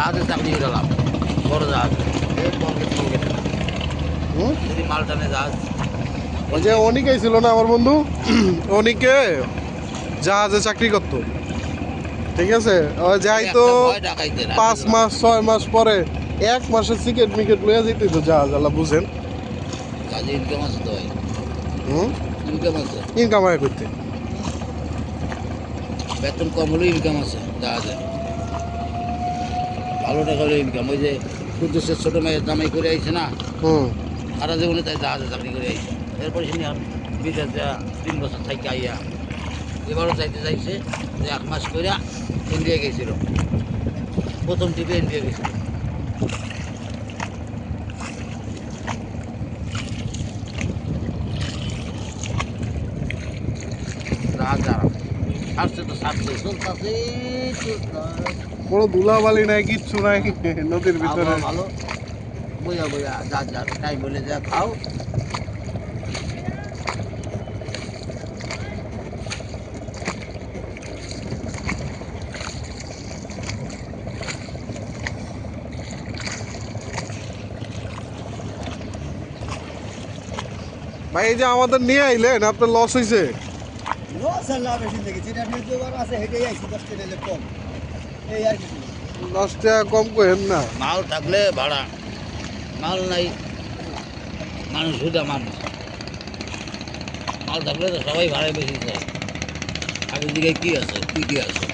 জাহাজে চাকরি করে লাভ বড় জাহাজ। এই পকেট পকেট হুম? যদি মাল টানে জাহাজ। ওই যে অনিক ছিল না আমার বন্ধু? অনিকে জাহাজে চাকরি করতো। ঠিক আছে? যাই তো। পাঁচ মাস ছয় মাস পরে এক মাসের সিকেট মিকেট লইয়া যেতে তো জাহাজ আল্লাহ বুঝেন। ইনকাম আয় করতে। বেতন কম হলেও ইনকাম আছে জাহাজে। ভালো টাকা হলে ইনকাম ওই যে কুদ্দুসের ছোটো মেয়ের জামাই করে আইছে না হুম। সারা জীবনে তাই জাহাজে চাকরি করে আইছে। এরপরে সে বিদেশ যা তিন বছর থাকি আইয়া এবারও চাইতে চাইছে যে এক মাস করে ইন্ডিয়া গেছিল। প্রথম ট্রিপে ইন্ডিয়া গেছিল। আরাম ছাড়ছে তো ছাড়ছে চলতেছে কোনো ধুলাবালি নাই কিচ্ছু নাই নদীর ভিতরে। ভালো? বইয়া বইয়া যা যা টাইম বলে যা খাও। ভাই এই যে আমাদের নিয়ে আইলেন আপনার লস হয়েছে দশ টাকা কম। এই আর কিছু না। দশ টাকা কম করেন না। মাল থাকলে ভাড়া। মাল নাই মানুষ সুদা মানুষ। মাল থাকলে তো সবাই ভাড়ায় বেশি যায়। আগের দিকে কি আছে? কি কি আছে?